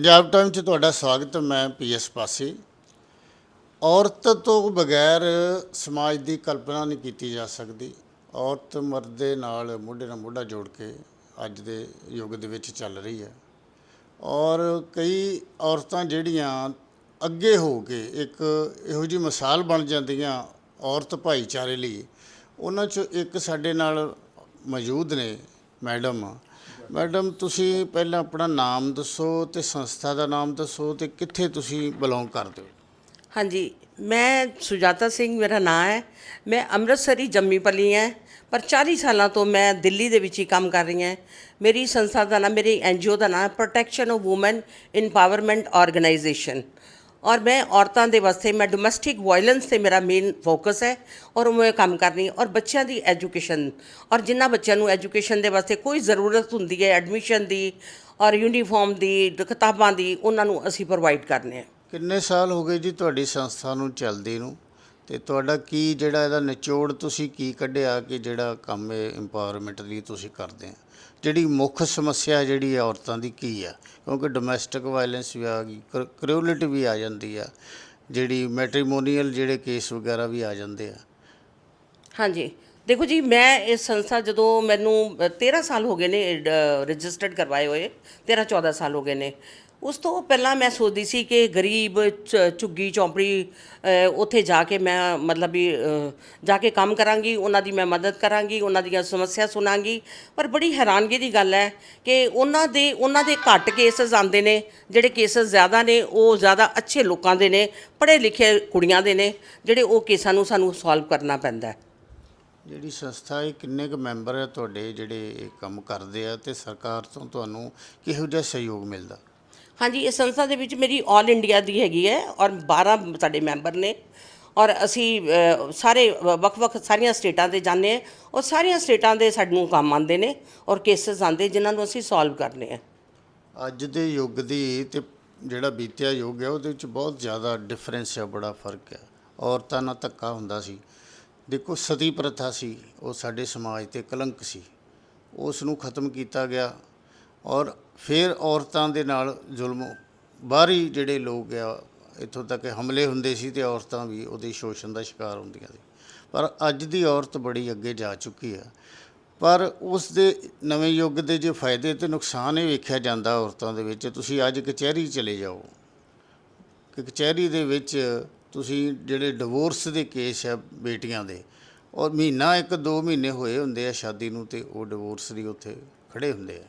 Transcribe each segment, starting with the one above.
Punjab time 'ਚ ਤੁਹਾਡਾ ਸਵਾਗਤ ਹੈ। ਮੈਂ ਪੀਐਸ ਪਾਸੀ ਔਰਤ ਤੋਂ ਬਗੈਰ ਸਮਾਜ ਦੀ ਕਲਪਨਾ ਨਹੀਂ ਕੀਤੀ ਜਾ ਸਕਦੀ ਔਰਤ ਮਰਦ ਦੇ ਨਾਲ ਮੋਢੇ ਨਾਲ ਮੋਢਾ ਜੋੜ ਕੇ ਅੱਜ ਦੇ ਯੁੱਗ ਦੇ ਵਿੱਚ ਚੱਲ ਰਹੀ ਹੈ ਔਰ ਕਈ ਔਰਤਾਂ ਜਿਹੜੀਆਂ ਅੱਗੇ ਹੋ ਕੇ ਇੱਕ ਇਹੋ ਜਿਹੀ ਮਿਸਾਲ ਬਣ ਜਾਂਦੀਆਂ ਔਰਤ ਭਾਈਚਾਰੇ ਲਈ, ਉਹਨਾਂ 'ਚੋਂ ਇੱਕ ਸਾਡੇ ਨਾਲ ਮੌਜੂਦ ਨੇ ਮੈਡਮ ਮੈਡਮ, ਤੁਸੀਂ ਪਹਿਲਾਂ ਆਪਣਾ ਨਾਮ ਦੱਸੋ ਤੇ ਸੰਸਥਾ ਦਾ ਨਾਮ ਦੱਸੋ ਤੇ ਕਿੱਥੇ ਤੁਸੀਂ ਬਿਲੋਂਗ ਕਰਦੇ ਹੋ? ਹਾਂਜੀ, ਮੈਂ ਸੁਜਾਤਾ ਸਿੰਘ, ਮੇਰਾ ਨਾਮ ਹੈ। ਮੈਂ ਅੰਮ੍ਰਿਤਸਰੀ ਜੰਮੀ ਪਲੀ ਹਾਂ, ਪਰ 40 ਸਾਲਾਂ ਤੋਂ ਮੈਂ ਦਿੱਲੀ ਦੇ ਵਿੱਚ ਹੀ ਕੰਮ ਕਰ ਰਹੀ ਹਾਂ। ਮੇਰੀ ਸੰਸਥਾ ਦਾ ਨਾਮ, ਮੇਰੀ ਐਨਜੀਓ ਦਾ ਨਾਮ protection of women empowerment organisation ਔਰ ਮੈਂ ਔਰਤਾਂ ਦੇ ਵਾਸਤੇ, ਮੈਂ ਡੋਮੈਸਟਿਕ ਵਾਇਲੈਂਸ ਤੇ ਮੇਰਾ ਮੇਨ ਫੋਕਸ ਹੈ ਔਰ ਮੈਂ ਕੰਮ ਕਰਨੀ, ਔਰ ਬੱਚਿਆਂ ਦੀ ਐਜੂਕੇਸ਼ਨ ਔਰ ਜਿਨ੍ਹਾਂ ਬੱਚਿਆਂ ਨੂੰ ਐਜੂਕੇਸ਼ਨ ਦੇ ਵਾਸਤੇ ਕੋਈ ਜ਼ਰੂਰਤ ਹੁੰਦੀ ਹੈ ਐਡਮਿਸ਼ਨ ਦੀ ਔਰ ਯੂਨੀਫਾਰਮ ਦੀ, ਕਿਤਾਬਾਂ ਦੀ, ਉਹਨਾਂ ਨੂੰ ਅਸੀਂ ਪ੍ਰੋਵਾਈਡ ਕਰਨੇ ਹਾਂ ਕਿੰਨੇ ਸਾਲ ਹੋ ਗਏ ਜੀ ਤੁਹਾਡੀ ਸੰਸਥਾ ਨੂੰ, ਚੱਲਦੀ ਨੂੰ? ਤੇ ਤੁਹਾਡਾ ਕੀ ਜਿਹੜਾ ਇਹਦਾ ਨਿਚੋੜ ਤੁਸੀਂ ਕੀ ਕੱਢਿਆ ਕਿ ਜਿਹੜਾ ਕੰਮ ਇਹ ਇੰਪਾਵਰਮੈਂਟ ਲਈ ਤੁਸੀਂ ਕਰਦੇ ਆ? ਜਿਹੜੀ ਮੁੱਖ ਸਮੱਸਿਆ ਜਿਹੜੀ ਹੈ ਔਰਤਾਂ ਦੀ ਕੀ ਆ? ਕਿਉਂਕਿ ਡੋਮੈਸਟਿਕ ਵਾਇਲੈਂਸ ਵੀ ਆ ਗਈ ਕ੍ਰਿਓਲਿਟੀ ਵੀ ਆ ਜਾਂਦੀ ਆ ਜਿਹੜੀ ਮੈਟ੍ਰੀਮੋਨੀਅਲ ਜਿਹੜੇ ਕੇਸ ਵਗੈਰਾ ਵੀ ਆ ਜਾਂਦੇ ਆ। ਹਾਂਜੀ। ਦੇਖੋ ਜੀ ਮੈਂ ਇਸ ਸੰਸਥਾ ਜਦੋਂ ਮੈਨੂੰ ਅ, 13 ਸਾਲ ਹੋ ਗਏ ਨੇ ਰਜਿਸਟਰਡ ਕਰਵਾਏ ਹੋਏ 13 14 ਸਾਲ ਹੋ ਗਏ ਨੇ। ਉਸ ਤੋਂ ਪਹਿਲਾਂ ਮੈਂ ਸੋਚਦੀ ਸੀ ਕਿ ਗਰੀਬ ਝ- ਝੁੱਗੀ ਚੌਂਪੜੀ ਉੱਥੇ ਜਾ ਕੇ ਮੈਂ ਮਤਲਬ ਵੀ ਜਾ ਕੇ ਕੰਮ ਕਰਾਂਗੀ, ਉਹਨਾਂ ਦੀ ਮੈਂ ਮਦਦ ਕਰਾਂਗੀ, ਉਹਨਾਂ ਦੀਆਂ ਸਮੱਸਿਆ ਸੁਣਾਂਗੀ। ਪਰ ਬੜੀ ਹੈਰਾਨਗੀ ਦੀ ਗੱਲ ਹੈ ਕਿ ਉਹਨਾਂ ਦੇ ਉਹਨਾਂ ਦੇ ਘੱਟ ਕੇਸਸ ਆਉਂਦੇ ਨੇ, ਜਿਹੜੇ ਕੇਸਸ ਜ਼ਿਆਦਾ ਨੇ, ਉਹ ਜ਼ਿਆਦਾ ਅੱਛੇ ਲੋਕਾਂ ਦੇ ਨੇ ਪੜ੍ਹੇ ਲਿਖੇ ਕੁੜੀਆਂ ਦੇ ਨੇ, ਜਿਹੜੇ ਉਹ ਕੇਸਾਂ ਨੂੰ ਸਾਨੂੰ ਸੋਲਵ ਕਰਨਾ ਪੈਂਦਾ ਹੈ। ਜਿਹੜੀ ਸੰਸਥਾ ਇਹ ਕਿੰਨੇ ਕੁ ਮੈਂਬਰ ਆ ਤੁਹਾਡੇ ਜਿਹੜੇ ਇਹ ਕੰਮ ਕਰਦੇ ਆ ਤੇ ਸਰਕਾਰ ਤੋਂ ਤੁਹਾਨੂੰ ਕਿਹੋ ਜਿਹਾ ਸਹਿਯੋਗ ਮਿਲਦਾ? ਹਾਂਜੀ, ਇਸ ਸੰਸਥਾ ਦੇ ਵਿੱਚ ਮੇਰੀ 올 ਇੰਡੀਆ ਦੀ ਹੈਗੀ ਹੈ ਔਰ 12 ਸਾਡੇ ਮੈਂਬਰ ਨੇ। ਔਰ ਅਸੀਂ ਸਾਰੇ ਵੱਖ-ਵੱਖ ਸਾਰੀਆਂ ਸਟੇਟਾਂ ਤੇ ਜਾਂਦੇ ਹਾਂ ਔਰ ਸਾਰੀਆਂ ਸਟੇਟਾਂ ਦੇ ਸਾਨੂੰ ਕੰਮ ਆਉਂਦੇ ਨੇ ਔਰ ਕੇਸਸ ਆਉਂਦੇ ਜਿਨ੍ਹਾਂ ਨੂੰ ਅਸੀਂ ਸੋਲਵ ਕਰਨੇ ਆ। ਅੱਜ ਦੇ ਯੁੱਗ ਦੀ ਤੇ ਜਿਹੜਾ ਬੀਤਿਆ ਯੁੱਗ ਹੈ, ਉਹਦੇ ਵਿੱਚ ਬਹੁਤ ਜ਼ਿਆਦਾ ਡਿਫਰੈਂਸ ਹੈ, ਬੜਾ ਫ਼ਰਕ ਹੈ। ਔਰਤਾਂ ਨਾਲ ਧੱਕਾ ਹੁੰਦਾ ਸੀ। ਦੇਖੋ, ਸਤੀ ਪ੍ਰਥਾ ਸੀ, ਉਹ ਸਾਡੇ ਸਮਾਜ ਤੇ ਕਲੰਕ ਸੀ। ਉਸ ਨੂੰ ਖਤਮ ਕੀਤਾ ਗਿਆ ਔਰ ਫਿਰ ਔਰਤਾਂ ਦੇ ਨਾਲ ਜ਼ੁਲਮ, ਬਾਹਰੀ ਜਿਹੜੇ ਲੋਕ ਆ, ਇੱਥੋਂ ਤੱਕ ਹਮਲੇ ਹੁੰਦੇ ਸੀ ਤੇ ਔਰਤਾਂ ਵੀ ਉਹਦੇ ਸ਼ੋਸ਼ਣ ਦਾ ਸ਼ਿਕਾਰ ਹੁੰਦੀਆਂ ਸੀ। ਪਰ ਅੱਜ ਦੀ ਔਰਤ ਬੜੀ ਅੱਗੇ ਜਾ ਚੁੱਕੀ ਆ। ਪਰ ਉਸ ਦੇ ਨਵੇਂ ਯੁੱਗ ਦੇ ਜੇ ਫਾਇਦੇ ਤੇ ਨੁਕਸਾਨ ਇਹ ਵੇਖਿਆ ਜਾਂਦਾ ਔਰਤਾਂ ਦੇ ਵਿੱਚ, ਤੁਸੀਂ ਅੱਜ ਕਚਹਿਰੀ ਚਲੇ ਜਾਓ। ਕਿ ਕਚਹਿਰੀ ਦੇ ਵਿੱਚ ਤੁਸੀਂ ਜਿਹੜੇ ਡਿਵੋਰਸ ਦੇ ਕੇਸ ਆ ਬੇਟੀਆਂ ਦੇ, ਔਰ ਮਹੀਨਾ ਇੱਕ ਦੋ ਮਹੀਨੇ ਹੋਏ ਹੁੰਦੇ ਆ ਸ਼ਾਦੀ ਨੂੰ ਤੇ ਉਹ ਡਿਵੋਰਸ ਲਈ ਉੱਥੇ ਖੜੇ ਹੁੰਦੇ ਆ।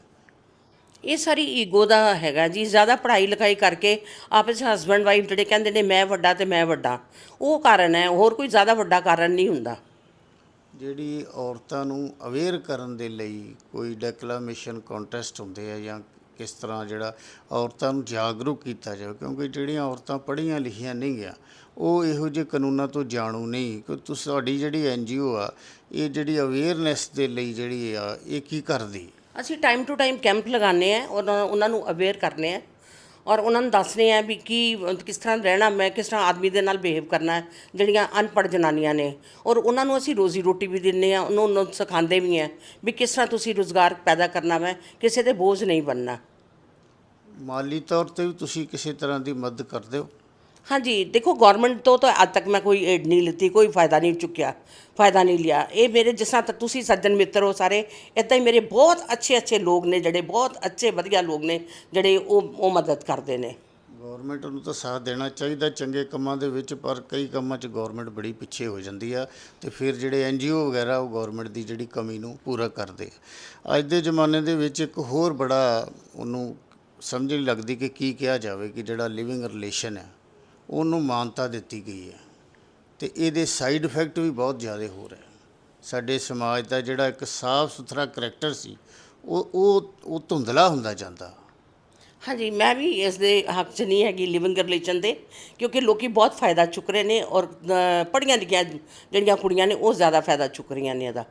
ਇਹ ਸਾਰੀ ਈਗੋ ਦਾ ਹੈਗਾ ਜੀ, ਜ਼ਿਆਦਾ ਪੜ੍ਹਾਈ ਲਿਖਾਈ ਕਰਕੇ ਆਪਸ ਵਿੱਚ ਹਸਬੰਡ ਵਾਈਫ ਜਿਹੜੇ ਕਹਿੰਦੇ ਨੇ ਮੈਂ ਵੱਡਾ ਤੇ ਮੈਂ ਵੱਡਾ, ਉਹ ਕਾਰਨ ਹੈ, ਹੋਰ ਕੋਈ ਜ਼ਿਆਦਾ ਵੱਡਾ ਕਾਰਨ ਨਹੀਂ ਹੁੰਦਾ। ਜਿਹੜੀ ਔਰਤਾਂ ਨੂੰ ਅਵੇਅਰ ਕਰਨ ਦੇ ਲਈ ਕੋਈ ਡੈਕਲਾਮੇਸ਼ਨ ਕੰਟੈਸਟ ਹੁੰਦੇ ਆ ਜਾਂ ਕਿਸ ਤਰ੍ਹਾਂ ਜਿਹੜਾ ਔਰਤਾਂ ਨੂੰ ਜਾਗਰੂਕ ਕੀਤਾ ਜਾਵੇ, ਕਿਉਂਕਿ ਜਿਹੜੀਆਂ ਔਰਤਾਂ ਪੜ੍ਹੀਆਂ ਲਿਖੀਆਂ ਨਹੀਂ ਗਿਆ ਉਹ ਇਹੋ ਜਿਹੇ ਕਾਨੂੰਨਾਂ ਤੋਂ ਜਾਣੂ ਨਹੀਂ, ਕਿ ਤੁਸੀਂ, ਤੁਹਾਡੀ ਜਿਹੜੀ ਐਨਜੀਓ ਆ, ਇਹ ਜਿਹੜੀ ਅਵੇਅਰਨੈਸ ਦੇ ਲਈ ਜਿਹੜੀ ਆ, ਇਹ ਕੀ ਕਰਦੀ? ਅਸੀਂ ਟਾਈਮ ਟੂ ਟਾਈਮ ਕੈਂਪ ਲਗਾਉਂਦੇ ਆ ਔਰ ਉਹਨਾਂ ਨੂੰ ਅਵੇਅਰ ਕਰਨੇ ਆ ਔਰ ਉਹਨਾਂ ਨੂੰ ਦੱਸਦੇ ਆ ਵੀ ਕੀ, ਕਿਸ ਤਰ੍ਹਾਂ ਰਹਿਣਾ, ਮੈਂ ਕਿਸ ਤਰ੍ਹਾਂ ਆਦਮੀ ਦੇ ਨਾਲ ਬਿਹੇਵ ਕਰਨਾ ਹੈ, ਜਿਹੜੀਆਂ ਅਨਪੜ੍ਹ ਜਨਾਨੀਆਂ ਨੇ। ਔਰ ਉਹਨਾਂ ਨੂੰ ਅਸੀਂ ਰੋਜ਼ੀ ਰੋਟੀ ਵੀ ਦਿੰਦੇ ਆ ਉਹਨੂੰ ਉਹਨਾਂ ਨੂੰ ਸਿਖਾਉਂਦੇ ਵੀ ਆ ਵੀ ਕਿਸ ਤਰ੍ਹਾਂ ਤੁਸੀਂ ਰੋਜ਼ਗਾਰ ਪੈਦਾ ਕਰਨਾ ਹੈ ਕਿਸੇ ਦੇ ਬੋਝ ਨਹੀਂ ਬਣਨਾ। ਮਾਲੀ ਤੌਰ ਤੇ ਵੀ ਤੁਸੀਂ ਕਿਸੇ ਤਰ੍ਹਾਂ ਦੀ ਮਦਦ ਕਰਦੇ ਹੋ। ਹਾਂਜੀ, ਦੇਖੋ ਗਵਰਨਮੈਂਟ ਤੋਂ ਤਾਂ ਅੱਜ ਤੱਕ ਮੈਂ ਕੋਈ ਏਡ ਨਹੀਂ ਲਿੱਤੀ, ਕੋਈ ਫਾਇਦਾ ਨਹੀਂ ਚੁੱਕਿਆ, ਫਾਇਦਾ ਨਹੀਂ ਲਿਆ। ਇਹ ਮੇਰੇ ਜਿਸ ਤਰ੍ਹਾਂ ਤੁਸੀਂ ਸੱਜਣ ਮਿੱਤਰ ਹੋ ਸਾਰੇ ਇਦਾਂ ਹੀ ਮੇਰੇ ਬਹੁਤ ਅੱਛੇ ਅੱਛੇ ਲੋਕ ਨੇ ਜਿਹੜੇ, ਬਹੁਤ ਅੱਛੇ ਵਧੀਆ ਲੋਕ ਨੇ ਜਿਹੜੇ ਉਹ ਉਹ ਮਦਦ ਕਰਦੇ ਨੇ। ਗਵਰਨਮੈਂਟ ਨੂੰ ਤਾਂ ਸਾਥ ਦੇਣਾ ਚਾਹੀਦਾ ਚੰਗੇ ਕੰਮਾਂ ਦੇ ਵਿੱਚ, ਪਰ ਕਈ ਕੰਮਾਂ 'ਚ ਗਵਰਨਮੈਂਟ ਬੜੀ ਪਿੱਛੇ ਹੋ ਜਾਂਦੀ ਆ ਤੇ ਫਿਰ ਜਿਹੜੇ ਐਨਜੀਓ ਵਗੈਰਾ, ਉਹ ਗਵਰਨਮੈਂਟ ਦੀ ਜਿਹੜੀ ਕਮੀ ਨੂੰ ਪੂਰਾ ਕਰਦੇ ਆ। ਅੱਜ ਦੇ ਜ਼ਮਾਨੇ ਦੇ ਵਿੱਚ ਇੱਕ ਹੋਰ ਬੜਾ ਉਹਨੂੰ ਸਮਝ ਨਹੀਂ ਲੱਗਦੀ ਕਿ ਕੀ ਕਿਹਾ ਜਾਵੇ ਕਿ ਜਿਹੜਾ ਲਿਵਿੰਗ ਰਿਲੇਸ਼ਨ ਹੈ ਉਹਨੂੰ ਮਾਨਤਾ ਦਿੱਤੀ ਗਈ ਹੈ। ਤੇ ਇਹਦੇ ਸਾਈਡ ਇਫੈਕਟ ਵੀ ਬਹੁਤ ਜ਼ਿਆਦਾ ਹੋ ਰਹੇ ਸਾਡੇ ਸਮਾਜ ਦਾ ਜਿਹੜਾ ਇੱਕ ਸਾਫ਼ ਸੁਥਰਾ ਕਰੈਕਟਰ ਸੀ ਉਹ ਉਹ ਉਹ ਧੁੰਦਲਾ ਹੁੰਦਾ ਜਾਂਦਾ। ਹਾਂਜੀ ਮੈਂ ਵੀ ਇਸ ਦੇ ਹੱਕ 'ਚ ਨਹੀਂ ਹੈਗੀ ਲਿਵਿੰਗ ਰਿਲੇਸ਼ਨ ਦੇ ਕਿਉਂਕਿ ਲੋਕੀ ਬਹੁਤ ਫਾਇਦਾ ਚੁੱਕ ਰਹੇ ਨੇ ਔਰ ਅ, ਪੜ੍ਹੀਆਂ ਲਿਖੀਆਂ ਜਿਹੜੀਆਂ ਕੁੜੀਆਂ ਨੇ ਉਹ ਜ਼ਿਆਦਾ ਫਾਇਦਾ ਚੁੱਕ ਰਹੀਆਂ ਨੇ ਇਹਦਾ।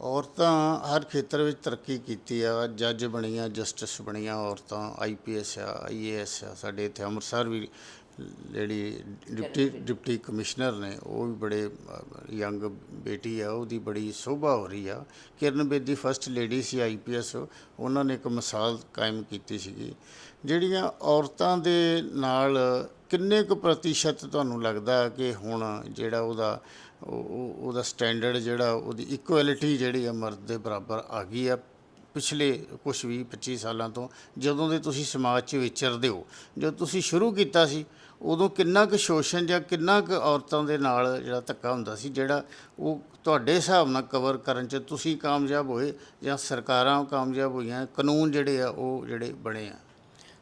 ਔਰਤਾਂ ਹਰ ਖੇਤਰ ਵਿੱਚ ਤਰੱਕੀ ਕੀਤੀ ਆ। ਜੱਜ ਬਣੀਆਂ ਜਸਟਿਸ ਬਣੀਆਂ ਔਰਤਾਂ ਆਈਪੀਐਸ ਆ ਆਈਏਐਸ ਆ ਸਾਡੇ ਇੱਥੇ ਅੰਮ੍ਰਿਤਸਰ ਵੀ ਜਿਹੜੀ ਡਿਪਟੀ ਡਿਪਟੀ ਕਮਿਸ਼ਨਰ ਨੇ, ਉਹ ਵੀ ਬੜੇ ਯੰਗ ਬੇਟੀ ਆ, ਉਹਦੀ ਬੜੀ ਸੋਭਾ ਹੋ ਰਹੀ ਆ। ਕਿਰਨ ਬੇਦੀ ਫਸਟ ਲੇਡੀ ਸੀ ਆਈਪੀਐਸ ਉਹਨਾਂ ਨੇ ਇੱਕ ਮਿਸਾਲ ਕਾਇਮ ਕੀਤੀ ਸੀਗੀ। ਜਿਹੜੀਆਂ ਔਰਤਾਂ ਦੇ ਨਾਲ ਕਿੰਨੇ ਕੁ ਪ੍ਰਤੀਸ਼ਤ ਤੁਹਾਨੂੰ ਲੱਗਦਾ ਕਿ ਹੁਣ ਜਿਹੜਾ ਉਹਦਾ, ਉਹ- ਉਹਦਾ ਸਟੈਂਡਰਡ ਜਿਹੜਾ, ਉਹਦੀ ਇਕੁਐਲਿਟੀ ਜਿਹੜੀ ਆ ਮਰਦ ਦੇ ਬਰਾਬਰ ਆ ਗਈ ਆ ਪਿਛਲੇ ਕੁਛ ਵੀ 25 ਸਾਲਾਂ ਤੋਂ, ਜਦੋਂ ਦੇ ਤੁਸੀਂ ਸਮਾਜ 'ਚ ਵਿਚਰਦੇ ਹੋ, ਜਦੋਂ ਤੁਸੀਂ ਸ਼ੁਰੂ ਕੀਤਾ ਸੀ ਉਦੋਂ ਕਿੰਨਾ ਕੁ ਸ਼ੋਸ਼ਣ ਜਾਂ ਕਿੰਨਾ ਕੁ ਔਰਤਾਂ ਦੇ ਨਾਲ ਜਿਹੜਾ ਧੱਕਾ ਹੁੰਦਾ ਸੀ, ਜਿਹੜਾ ਉਹ ਤੁਹਾਡੇ ਹਿਸਾਬ ਨਾਲ ਕਵਰ ਕਰਨ 'ਚ ਤੁਸੀਂ ਕਾਮਯਾਬ ਹੋਏ ਜਾਂ ਸਰਕਾਰਾਂ ਕਾਮਯਾਬ ਹੋਈਆਂ, ਕਾਨੂੰਨ ਜਿਹੜੇ ਆ ਉਹ ਜਿਹੜੇ ਬਣੇ ਆ?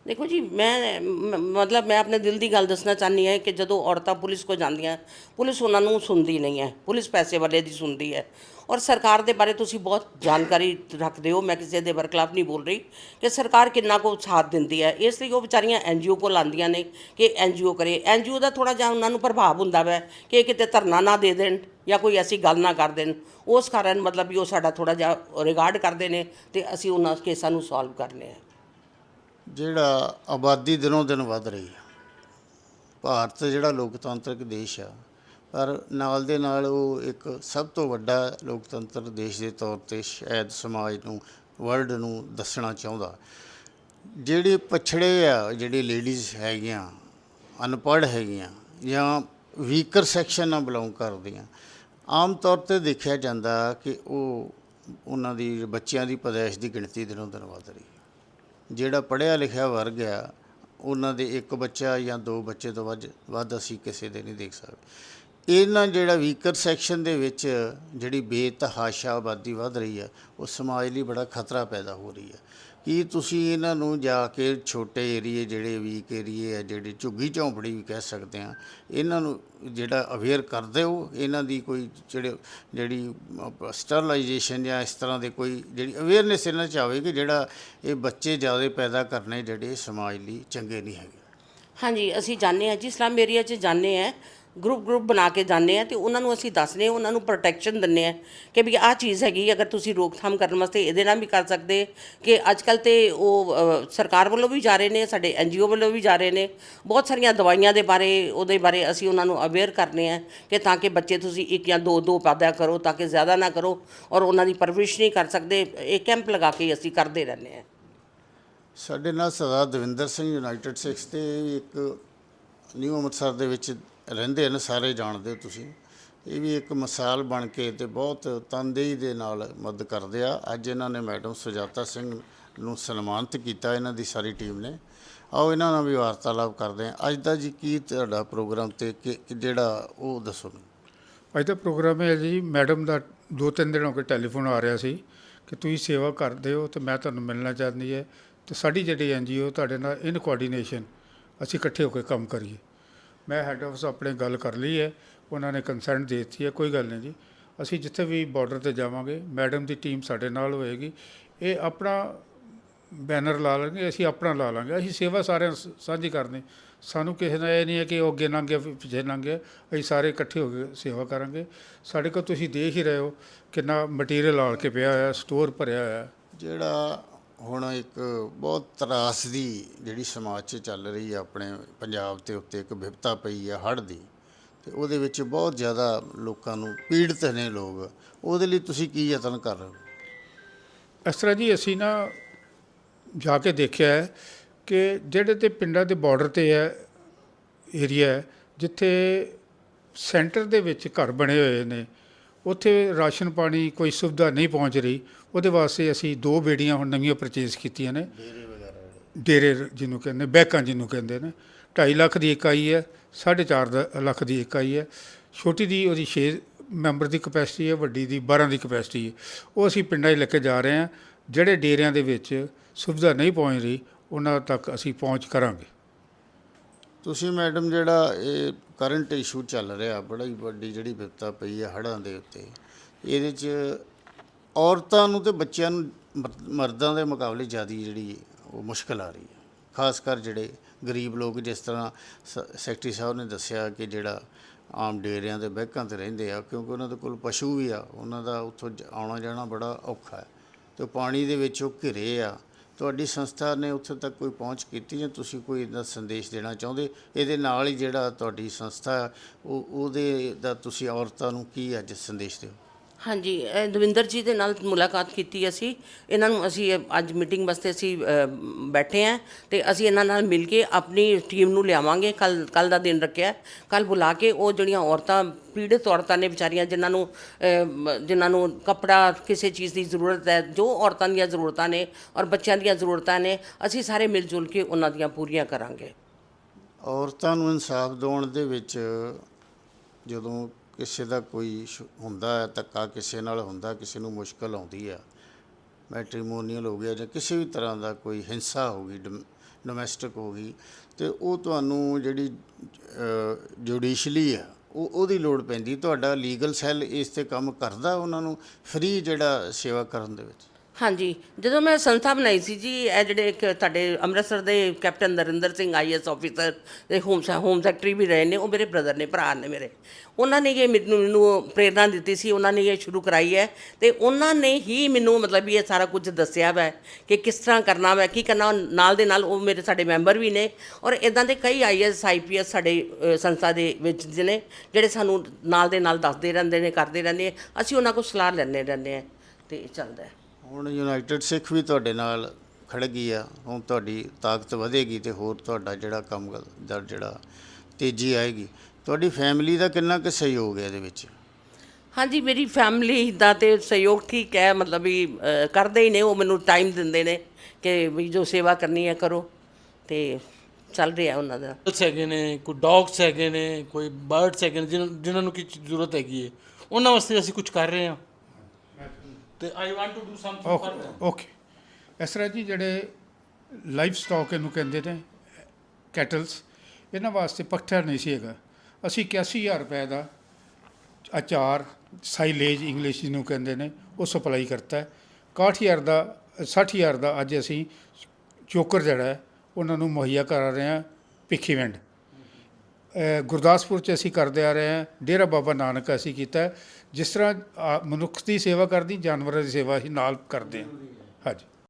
ਦੇਖੋ ਜੀ, ਮੈਂ ਮਤਲਬ ਮੈਂ ਆਪਣੇ ਦਿਲ ਦੀ ਗੱਲ ਦੱਸਣਾ ਚਾਹਨੀ ਹਾਂ ਕਿ ਜਦੋਂ ਔਰਤਾਂ ਪੁਲਿਸ ਕੋ ਜਾਂਦੀਆਂ, ਪੁਲਿਸ ਉਹਨਾਂ ਨੂੰ ਸੁਣਦੀ ਨਹੀਂ ਹੈ। ਪੁਲਿਸ ਪੈਸੇ ਵਾਲੇ ਦੀ ਸੁਣਦੀ ਹੈ। ਔਰ ਸਰਕਾਰ ਦੇ ਬਾਰੇ ਤੁਸੀਂ ਬਹੁਤ ਜਾਣਕਾਰੀ ਰੱਖਦੇ ਹੋ, ਮੈਂ ਕਿਸੇ ਦੇ ਬਰਖਲਾਫ ਨਹੀਂ ਬੋਲ ਰਹੀ ਕਿ ਸਰਕਾਰ ਕਿੰਨਾ ਕੁ ਸਾਥ ਦਿੰਦੀ ਹੈ। ਇਸ ਲਈ ਉਹ ਵਿਚਾਰੀਆਂ ਐਨਜੀਓ ਕੋਲ ਆਉਂਦੀਆਂ ਨੇ ਕਿ ਐਨਜੀਓ ਕਰੇ। ਐਨਜੀਓ ਦਾ ਥੋੜਾ ਜਿਹਾ ਉਹਨਾਂ ਨੂੰ ਪ੍ਰਭਾਵ ਹੁੰਦਾ ਵੈ ਕਿ ਕਿਤੇ ਧਰਨਾ ਨਾ ਦੇ ਦੇਣ ਜਾਂ ਕੋਈ ਐਸੀ ਗੱਲ ਨਾ ਕਰ ਦੇਣ। ਉਸ ਕਾਰਨ ਮਤਲਬ ਵੀ ਉਹ ਸਾਡਾ ਥੋੜਾ ਜਿਹਾ ਰਿਗਾਰਡ ਕਰਦੇ ਨੇ ਤੇ ਅਸੀਂ ਉਹਨਾਂ ਕੇਸਾਂ ਨੂੰ ਸੋਲਵ ਕਰਨੇ ਆ ਜਿਹੜਾ ਆਬਾਦੀ ਦਿਨੋਂ ਦਿਨ ਵੱਧ ਰਹੀ ਹੈ ਭਾਰਤ ਜਿਹੜਾ ਲੋਕਤੰਤਰਕ ਦੇਸ਼ ਆ ਪਰ ਨਾਲ ਦੇ ਨਾਲ ਉਹ ਇੱਕ ਸਭ ਤੋਂ ਵੱਡਾ ਲੋਕਤੰਤਰ ਦੇਸ਼ ਦੇ ਤੌਰ ਤੇ ਸ਼ਾਇਦ ਸਮਾਜ ਨੂੰ ਵਰਲਡ ਨੂੰ ਦੱਸਣਾ ਚਾਹੁੰਦਾ। ਜਿਹੜੇ ਪਛੜੇ ਆ, ਜਿਹੜੇ ਲੇਡੀਜ਼ ਹੈਗੀਆਂ, ਅਨਪੜ੍ਹ ਹੈਗੀਆਂ ਜਾਂ ਵੀਕਰ ਸੈਕਸ਼ਨ ਨਾਲ ਬਿਲੋਂਗ ਕਰਦੀਆਂ, ਆਮ ਤੌਰ ਤੇ ਦੇਖਿਆ ਜਾਂਦਾ ਕਿ ਉਹ ਉਹਨਾਂ ਦੀ, ਬੱਚਿਆਂ ਦੀ ਪੈਦਾਇਸ਼ ਦੀ ਗਿਣਤੀ ਦਿਨੋਂ ਦਿਨ ਵੱਧ ਰਹੀ ਹੈ। ਜਿਹੜਾ ਪੜ੍ਹਿਆ ਲਿਖਿਆ ਵਰਗ ਆ, ਉਹਨਾਂ ਦੇ ਇੱਕ ਬੱਚਾ ਜਾਂ ਦੋ ਬੱਚੇ ਤੋਂ ਵੱਧ ਵੱਧ ਅਸੀਂ ਕਿਸੇ ਦੇ ਨਹੀਂ ਦੇਖ ਸਕਦੇ। ਇਹਨਾਂ ਜਿਹੜਾ ਵੀਕਰ ਸੈਕਸ਼ਨ ਦੇ ਵਿੱਚ ਜਿਹੜੀ ਬੇਤਹਾਸ਼ਾ ਆਬਾਦੀ ਵੱਧ ਰਹੀ ਹੈ, ਉਹ ਸਮਾਜ ਲਈ ਬੜਾ ਖਤਰਾ ਪੈਦਾ ਹੋ ਰਹੀ ਹੈ। ਕੀ ਤੁਸੀਂ ਇਹਨਾਂ ਨੂੰ ਜਾ ਕੇ ਛੋਟੇ ਏਰੀਏ ਜਿਹੜੇ ਵੀਕ ਏਰੀਏ ਆ, ਜਿਹੜੇ ਝੁੱਗੀ ਝੌਂਪੜੀ ਵੀ ਕਹਿ ਸਕਦੇ ਆ ਇਹਨਾਂ ਨੂੰ ਜਿਹੜਾ ਅਵੇਅਰ ਕਰਦੇ ਹੋ? ਇਹਨਾਂ ਦੀ ਕੋਈ ਜਿਹੜੇ, ਜਿਹੜੀ ਸਟਰਲਾਈਜੇਸ਼ਨ ਜਾਂ ਇਸ ਤਰ੍ਹਾਂ ਦੇ ਕੋਈ ਜਿਹੜੀ ਅਵੇਅਰਨੈਸ ਇਹਨਾਂ 'ਚ ਆਵੇ ਕਿ ਜਿਹੜਾ ਇਹ ਬੱਚੇ ਜ਼ਿਆਦਾ ਪੈਦਾ ਕਰਨੇ ਜਿਹੜੇ ਸਮਾਜ ਲਈ ਚੰਗੇ ਨਹੀਂ ਹੈਗੇ? ਹਾਂਜੀ, ਅਸੀਂ ਜਾਣਦੇ ਹਾਂ ਜੀ ਸਲਮ ਏਰੀਆ 'ਚ ਜਾਣਦੇ ਹਾਂ। ਗਰੁੱਪ ਗਰੁੱਪ ਬਣਾ ਕੇ ਜਾਂਦੇ ਹਾਂ ਤੇ ਉਹਨਾਂ ਨੂੰ ਅਸੀਂ ਦੱਸਦੇ ਹਾਂ, ਉਹਨਾਂ ਨੂੰ ਪ੍ਰੋਟੈਕਸ਼ਨ ਦਿੰਦੇ ਹਾਂ ਕਿ ਵੀ ਆਹ ਚੀਜ਼ ਹੈਗੀ ਅਗਰ ਤੁਸੀਂ ਰੋਕਥਾਮ ਕਰਨ ਵਾਸਤੇ ਇਹਦੇ ਨਾਲ ਵੀ ਕਰ ਸਕਦੇ ਕਿ ਅੱਜ ਕੱਲ ਤੇ ਉਹ ਸਰਕਾਰ ਵੱਲੋਂ ਵੀ ਜਾ ਰਹੇ ਨੇ, ਸਾਡੇ ਐਨਜੀਓ ਵੱਲੋਂ ਵੀ ਜਾ ਰਹੇ ਨੇ। ਬਹੁਤ ਸਾਰੀਆਂ ਦਵਾਈਆਂ ਦੇ ਬਾਰੇ, ਉਹਦੇ ਬਾਰੇ ਅਸੀਂ ਉਹਨਾਂ ਨੂੰ ਅਵੇਅਰ ਕਰਨੇ ਆ ਕਿ ਤਾਂ ਕਿ ਬੱਚੇ ਤੁਸੀਂ ਇੱਕ ਜਾਂ ਦੋ ਦੋ ਪੈਦਾ ਕਰੋ ਤਾਂ ਕਿ ਜ਼ਿਆਦਾ ਨਾ ਕਰੋ ਔਰ ਉਹਨਾਂ ਦੀ ਪਰਵਰਿਸ਼ ਨਹੀਂ ਕਰ ਸਕਦੇ। ਇਹ ਕੈਂਪ ਲਗਾ ਕੇ ਅਸੀਂ ਕਰਦੇ ਰਹਿੰਦੇ ਹਾਂ। ਸਾਡੇ ਨਾਲ ਸਰਦਾਰ ਦਵਿੰਦਰ ਸਿੰਘ ਯੂਨਾਈਟਿਡ ਸਿਕਸ ਤੇ ਇੱਕ ਨਿਊ ਅੰਮ੍ਰਿਤਸਰ ਦੇ ਵਿੱਚ ਰਹਿੰਦੇ ਨੇ ਸਾਰੇ ਜਾਣਦੇ ਹੋ ਤੁਸੀਂ। ਇਹ ਵੀ ਇੱਕ ਮਿਸਾਲ ਬਣ ਕੇ ਤੇ ਬਹੁਤ ਤਨਦੇਹੀ ਦੇ ਨਾਲ ਮਦਦ ਕਰਦੇ ਆ। ਅੱਜ ਇਹਨਾਂ ਨੇ ਮੈਡਮ ਸੁਜਾਤਾ ਸਿੰਘ ਨੂੰ ਸਨਮਾਨਿਤ ਕੀਤਾ, ਇਹਨਾਂ ਦੀ ਸਾਰੀ ਟੀਮ ਨੇ। ਆਓ ਇਹਨਾਂ ਨਾਲ ਵੀ ਵਾਰਤਾਲਾਪ ਕਰਦੇ ਆ ਅੱਜ ਦਾ ਜੀ ਕੀ ਤੁਹਾਡਾ ਪ੍ਰੋਗਰਾਮ ਤੇ ਕਿ ਜਿਹੜਾ ਉਹ ਦੱਸੋ ਮੈਨੂੰ। ਅੱਜ ਦਾ ਪ੍ਰੋਗਰਾਮ ਹੈ ਜੀ, ਮੈਡਮ ਦਾ ਦੋ ਤਿੰਨ ਦਿਨ ਹੋ ਕੇ ਟੈਲੀਫੋਨ ਆ ਰਿਹਾ ਸੀ ਕਿ ਤੁਸੀਂ ਸੇਵਾ ਕਰਦੇ ਹੋ ਤੇ ਮੈਂ ਤੁਹਾਨੂੰ ਮਿਲਣਾ ਚਾਹੁੰਦੀ ਹੈ ਤੇ ਸਾਡੀ ਜਿਹੜੀ ਐਨਜੀਓ ਤੁਹਾਡੇ ਨਾਲ ਇਨ ਕੋਆਰਡੀਨੇਸ਼ਨ ਅਸੀਂ ਇਕੱਠੇ ਹੋ ਕੇ ਕੰਮ ਕਰੀਏ। ਮੈਂ ਹੈੱਡ ਆਫਿਸ ਆਪਣੇ ਗੱਲ ਕਰ ਲਈ ਹੈ, ਉਹਨਾਂ ਨੇ ਕੰਸੈਂਟ ਦੇ ਦਿੱਤੀ ਹੈ, ਕੋਈ ਗੱਲ ਨਹੀਂ ਜੀ। ਅਸੀਂ ਜਿੱਥੇ ਵੀ ਬਾਰਡਰ ਤੇ ਜਾਵਾਂਗੇ ਮੈਡਮ ਦੀ ਟੀਮ ਸਾਡੇ ਨਾਲ ਹੋਏਗੀ। ਇਹ ਆਪਣਾ ਬੈਨਰ ਲਾ ਲਾਂਗੇ, ਅਸੀਂ ਆਪਣਾ ਲਾ ਲਾਂਗੇ। ਅਸੀਂ ਸੇਵਾ ਸਾਰਿਆਂ ਸ- ਸਾਂਝੀ ਕਰਨੀ। ਸਾਨੂੰ ਕਿਸੇ ਦਾ ਇਹ ਨਹੀਂ ਹੈ ਕਿ ਉਹ ਅੱਗੇ ਲੰਘ ਗਿਆ, ਫਿਰ ਪਿੱਛੇ ਲੰਘ ਗਿਆ। ਅਸੀਂ ਸਾਰੇ ਇਕੱਠੇ ਹੋ ਕੇ ਸੇਵਾ ਕਰਾਂਗੇ। ਸਾਡੇ ਕੋਲ ਤੁਸੀਂ ਦੇਖ ਹੀ ਰਹੇ ਹੋ ਕਿੰਨਾ ਮਟੀਰੀਅਲ ਆਲ ਕੇ ਪਿਆ ਹੋਇਆ ਸਟੋਰ ਭਰਿਆ ਹੋਇਆ। ਜਿਹੜਾ ਹੁਣ ਇੱਕ ਬਹੁਤ ਤਰਾਸ ਦੀ ਜਿਹੜੀ ਸਮਾਜ 'ਚ ਚੱਲ ਰਹੀ ਹੈ ਆਪਣੇ ਪੰਜਾਬ ਤੇ ਉੱਤੇ ਇੱਕ ਵਿਪਤਾ ਪਈ ਹੈ ਹੜ੍ਹ ਦੀ, ਤੇ ਉਹਦੇ ਵਿੱਚ ਬਹੁਤ ਜ਼ਿਆਦਾ ਲੋਕਾਂ ਨੂੰ ਪੀੜਤ ਨੇ ਲੋਕ। ਉਹਦੇ ਲਈ ਤੁਸੀਂ ਕੀ ਯਤਨ ਕਰ ਰਹੇ ਹੋ? ਇਸ ਤਰ੍ਹਾਂ ਜੀ, ਅਸੀਂ ਨਾ ਜਾ ਕੇ ਦੇਖਿਆ ਹੈ ਕਿ ਜਿਹੜੇ ਤੇ ਪਿੰਡਾਂ ਦੇ ਬਾਰਡਰ ਤੇ ਹੈ ਏਰੀਆ ਜਿੱਥੇ ਸੈਂਟਰ ਦੇ ਵਿੱਚ ਘਰ ਬਣੇ ਹੋਏ ਨੇ ਉੱਥੇ ਰਾਸ਼ਨ ਪਾਣੀ ਕੋਈ ਸੁਵਿਧਾ ਨਹੀਂ ਪਹੁੰਚ ਰਹੀ। ਉਹਦੇ ਵਾਸਤੇ ਅਸੀਂ ਦੋ ਬੇੜੀਆਂ ਹੁਣ ਨਵੀਆਂ ਪਰਚੇਜ਼ ਕੀਤੀਆਂ ਨੇ। ਡੇਰੇ ਜਿਹਨੂੰ ਕਹਿੰਦੇ ਬੈਕਾਂ ਜਿਹਨੂੰ ਕਹਿੰਦੇ ਨੇ। 2.5 ਲੱਖ ਦੀ ਇਕਾਈ ਹੈ 4.5 ਲੱਖ ਦੀ ਇਕਾਈ ਹੈ। ਛੋਟੀ ਦੀ ਉਹਦੀ 6 ਮੈਂਬਰ ਦੀ ਕਪੈਸਿਟੀ ਹੈ ਵੱਡੀ ਦੀ 12 ਦੀ ਕਪੈਸਿਟੀ ਹੈ। ਉਹ ਅਸੀਂ ਪਿੰਡਾਂ 'ਚ ਲੈ ਕੇ ਜਾ ਰਹੇ ਹਾਂ। ਜਿਹੜੇ ਡੇਰਿਆਂ ਦੇ ਵਿੱਚ ਸੁਵਿਧਾ ਨਹੀਂ ਪਹੁੰਚ ਰਹੀ ਉਹਨਾਂ ਤੱਕ ਅਸੀਂ ਪਹੁੰਚ ਕਰਾਂਗੇ। ਤੁਸੀਂ ਮੈਡਮ ਜਿਹੜਾ ਇਹ ਕਰੰਟ ਇਸ਼ੂ ਚੱਲ ਰਿਹਾ ਬੜਾ ਹੀ ਵੱਡੀ ਜਿਹੜੀ ਵਿਪਤਾ ਪਈ ਹੈ ਹੜ੍ਹਾਂ ਦੇ ਉੱਤੇ, ਇਹਦੇ 'ਚ ਔਰਤਾਂ ਨੂੰ ਤੇ ਬੱਚਿਆਂ ਨੂੰ ਮਰ- ਮਰਦਾਂ ਦੇ ਮੁਕਾਬਲੇ ਜ਼ਿਆਦਾ ਜਿਹੜੀ ਉਹ ਮੁਸ਼ਕਲ ਆ ਰਹੀ ਹੈ। ਖਾਸ ਕਰ ਜਿਹੜੇ ਗਰੀਬ ਲੋਕ ਜਿਸ ਤਰ੍ਹਾਂ ਸ- ਸੈਕਟਰੀ ਸਾਹਿਬ ਨੇ ਦੱਸਿਆ ਕਿ ਜਿਹੜਾ ਆਮ ਡੇਰਿਆਂ ਦੇ ਬੈਕਾਂ ਤੇ ਰਹਿੰਦੇ ਆ, ਕਿਉਂਕਿ ਉਹਨਾਂ ਦੇ ਕੋਲ ਪਸ਼ੂ ਵੀ ਆ, ਉਹਨਾਂ ਦਾ ਉੱਥੋਂ ਜ- ਆਉਣਾ ਜਾਣਾ ਬੜਾ ਔਖਾ ਹੈ ਤੇ ਪਾਣੀ ਦੇ ਵਿੱਚ ਉਹ ਘਿਰੇ ਆ ਤੁਹਾਡੀ ਸੰਸਥਾ ਨੇ ਉੱਥੇ ਤੱਕ ਕੋਈ ਪਹੁੰਚ ਕੀਤੀ ਜਾਂ ਤੁਸੀਂ ਕੋਈ ਇਹਦਾ ਸੰਦੇਸ਼ ਦੇਣਾ ਚਾਹੁੰਦੇ? ਇਹਦੇ ਨਾਲ ਹੀ ਜਿਹੜਾ ਤੁਹਾਡੀ ਸੰਸਥਾ, ਉਹ, ਉਹਦੇ ਦਾ ਤੁਸੀਂ ਔਰਤਾਂ ਨੂੰ ਕੀ ਅੱਜ ਸੰਦੇਸ਼ ਦਿਓ? ਹਾਂਜੀ ਇਹ ਦਵਿੰਦਰ ਜੀ ਦੇ ਨਾਲ ਮੁਲਾਕਾਤ ਕੀਤੀ ਅਸੀਂ। ਇਹਨਾਂ ਨੂੰ ਅਸੀਂ ਅੱਜ ਮੀਟਿੰਗ ਵਾਸਤੇ ਅਸੀਂ ਅ, ਬੈਠੇ ਆਂ ਤੇ ਅਸੀਂ ਇਹਨਾਂ ਨਾਲ ਮਿਲ ਕੇ ਆਪਣੀ ਟੀਮ ਨੂੰ ਲਿਆਵਾਂਗੇ। ਕੱਲ ਕੱਲ ਦਾ ਦਿਨ ਰੱਖਿਆ। ਕੱਲ ਬੁਲਾ ਕੇ ਉਹ ਜਿਹੜੀਆਂ ਔਰਤਾਂ ਪੀੜਤ ਔਰਤਾਂ ਨੇ ਵਿਚਾਰੀਆਂ ਜਿਨ੍ਹਾਂ ਨੂੰ ਅ, ਮ- ਜਿਨ੍ਹਾਂ ਨੂੰ ਕੱਪੜਾ ਕਿਸੇ ਚੀਜ਼ ਦੀ ਜ਼ਰੂਰਤ ਹੈ ਜੋ ਔਰਤਾਂ ਦੀਆਂ ਜ਼ਰੂਰਤਾਂ ਨੇ ਔਰ ਬੱਚਿਆਂ ਦੀਆਂ ਜ਼ਰੂਰਤਾਂ ਨੇ ਅਸੀਂ ਸਾਰੇ ਮਿਲ ਜੁਲ ਕੇ ਉਹਨਾਂ ਦੀਆਂ ਪੂਰੀਆਂ ਕਰਾਂਗੇ। ਔਰਤਾਂ ਨੂੰ ਇਨਸਾਫ ਦਿਵਾਉਣ ਦੇ ਵਿੱਚ ਜਦੋਂ ਕਿਸੇ ਦਾ ਕੋਈ ਸ਼- ਹੁੰਦਾ ਹੈ, ਧੱਕਾ ਕਿਸੇ ਨਾਲ ਹੁੰਦਾ, ਕਿਸੇ ਨੂੰ ਮੁਸ਼ਕਲ ਆਉਂਦੀ ਆ ਮੈਟ੍ਰੀਮੋਨੀਅਲ ਹੋ ਗਿਆ ਜਾਂ ਕਿਸੇ ਵੀ ਤਰ੍ਹਾਂ ਦਾ ਕੋਈ ਹਿੰਸਾ ਹੋ ਗਈ ਡੋਮੈਸਟਿਕ ਹੋ ਗਈ, ਤੇ ਉਹ ਤੁਹਾਨੂੰ ਜਿਹੜੀ ਜੁਡੀਸ਼ਲੀ ਆ, ਉਹ, ਉਹਦੀ ਲੋੜ ਪੈਂਦੀ। ਤੁਹਾਡਾ ਲੀਗਲ ਸੈੱਲ ਇਸ ਤੇ ਕੰਮ ਕਰਦਾ ਉਹਨਾਂ ਨੂੰ ਫ੍ਰੀ ਜਿਹੜਾ ਸੇਵਾ ਕਰਨ ਦੇ ਵਿੱਚ? ਹਾਂਜੀ, ਜਦੋਂ ਮੈਂ ਸੰਸਥਾ ਬਣਾਈ ਸੀ ਜੀ, ਇਹ ਜਿਹੜੇ ਇੱਕ ਤੁਹਾਡੇ ਅੰਮ੍ਰਿਤਸਰ ਦੇ captain Narinder Singh, IAS officer ਦੇ ਹੋਮ ਸੈ- ਹੋਮ ਸੈਕਟਰੀ ਵੀ ਰਹੇ ਨੇ, ਉਹ ਮੇਰੇ ਬ੍ਰਦਰ ਨੇ, ਭਰਾ ਨੇ ਮੇਰੇ। ਉਹਨਾਂ ਨੇ ਇਹ ਮੈਨੂੰ ਮੈਨੂੰ ਪ੍ਰੇਰਣਾ ਦਿੱਤੀ ਸੀ, ਉਹਨਾਂ ਨੇ ਇਹ ਸ਼ੁਰੂ ਕਰਾਈ ਹੈ ਤੇ ਉਹਨਾਂ ਨੇ ਹੀ ਮੈਨੂੰ ਮਤਲਬ ਵੀ ਇਹ ਸਾਰਾ ਕੁਝ ਦੱਸਿਆ ਵੈ ਕਿ ਕਿਸ ਤਰ੍ਹਾਂ ਕਰਨਾ ਵੈ, ਕੀ ਕਰਨਾ ਨਾਲ ਦੇ ਨਾਲ ਉਹ ਮੇਰੇ ਸਾਡੇ ਮੈਂਬਰ ਵੀ ਨੇ, ਔਰ ਇਦਾਂ ਦੇ ਕਈ ਆਈਐਸ, ਆਈਪੀਐਸ ਸਾਡੇ ਸੰਸਥਾ ਦੇ ਵਿੱਚ ਨੇ, ਜਿਹੜੇ ਸਾਨੂੰ ਨਾਲ ਦੇ ਨਾਲ ਦੱਸਦੇ ਰਹਿੰਦੇ ਨੇ, ਕਰਦੇ ਰਹਿੰਦੇ ਅਸੀਂ ਉਹਨਾਂ ਕੋਲ ਸਲਾਹ ਲੈਂਦੇ ਰਹਿੰਦੇ ਆ ਤੇ ਇਹ ਚੱਲਦਾ ਹੈ। ਹੁਣ ਯੂਨਾਈਟਿਡ ਸਿੱਖ ਵੀ ਤੁਹਾਡੇ ਨਾਲ ਖੜ ਗਈ ਆ ਹੁਣ ਤੁਹਾਡੀ ਤਾਕਤ ਵਧੇਗੀ ਤੇ ਹੋਰ ਤੁਹਾਡਾ ਜਿਹੜਾ ਕੰਮ ਦਾ ਜਿਹੜਾ ਤੇਜ਼ੀ ਆਏਗੀ। ਤੁਹਾਡੀ ਫੈਮਿਲੀ ਦਾ ਕਿੰਨਾ ਕੁ ਸਹਿਯੋਗ ਹੈ ਇਹਦੇ ਵਿੱਚ? ਹਾਂਜੀ ਮੇਰੀ ਫੈਮਿਲੀ ਦਾ ਤੇ ਸਹਿਯੋਗ ਠੀਕ ਹੈ ਮਤਲਬ ਵੀ ਅ, ਕਰਦੇ ਹੀ ਨੇ ਉਹ ਮੈਨੂੰ ਟਾਈਮ ਦਿੰਦੇ ਨੇ ਕਿ ਵੀ ਜੋ ਸੇਵਾ ਕਰਨੀ ਹੈ ਕਰੋ ਤੇ ਚੱਲ ਰਿਹਾ ਉਹਨਾਂ ਦਾ। ਐਨੀਮਲਸ ਹੈਗੇ ਨੇ ਕੋਈ ਡੌਗਸ ਹੈਗੇ ਨੇ ਕੋਈ ਬਰਡਸ ਹੈਗੇ ਨੇ ਜਿਨ੍ਹਾਂ ਜਿਨ੍ਹਾਂ ਨੂੰ ਕੀ ਜ਼ਰੂਰਤ ਹੈਗੀ ਹੈ ਉਹਨਾਂ ਵਾਸਤੇ ਅਸੀਂ ਕੁਝ ਕਰ ਰਹੇ ਹਾਂ। ਤੇ I want to do something okay for okay ਇਸ ਤਰ੍ਹਾਂ ਜੀ ਜਿਹੜੇ ਲਾਈਫ ਸਟਾਕ ਇਹਨੂੰ ਕਹਿੰਦੇ ਨੇ ਕੈਟਲਸ ਇਹਨਾਂ ਵਾਸਤੇ ਪੱਠਾ ਨਹੀਂ ਸੀ ਹੈਗਾ। ਅਸੀਂ 81000 ਰੁਪਏ ਦਾ ਅਚਾਰ ਸਾਈਲੇਜ ਇੰਗਲਿਸ਼ ਜਿਹਨੂੰ ਕਹਿੰਦੇ ਨੇ ਉਹ ਸਪਲਾਈ ਕਰਤਾ ਹੈ। 61000 ਦਾ 60000 ਦਾ ਅੱਜ ਅਸੀਂ ਚੋਕਰ ਜਿਹੜਾ ਉਹਨਾਂ ਨੂੰ ਮੁਹੱਈਆ ਕਰਾ ਰਹੇ ਹਾਂ ਭਿੱਖੀਵਿੰਡ ਅ, ਗੁਰਦਾਸਪੁਰ ਚ ਅਸੀਂ ਕਰਦੇ ਆ ਰਹੇ ਹਾਂ ਡੇਰਾ ਬਾਬਾ ਨਾਨਕ ਅਸੀਂ ਕੀਤਾ। ਜਿਸ ਤਰ੍ਹਾਂ ਆ, ਮਨੁੱਖ ਦੀ ਸੇਵਾ ਕਰਦੀ ਜਾਨਵਰਾਂ ਦੀ ਸੇਵਾ ਅਸੀਂ ਨਾਲ ਕਰਦੇ ਹਾਂ ਹਾਂਜੀ।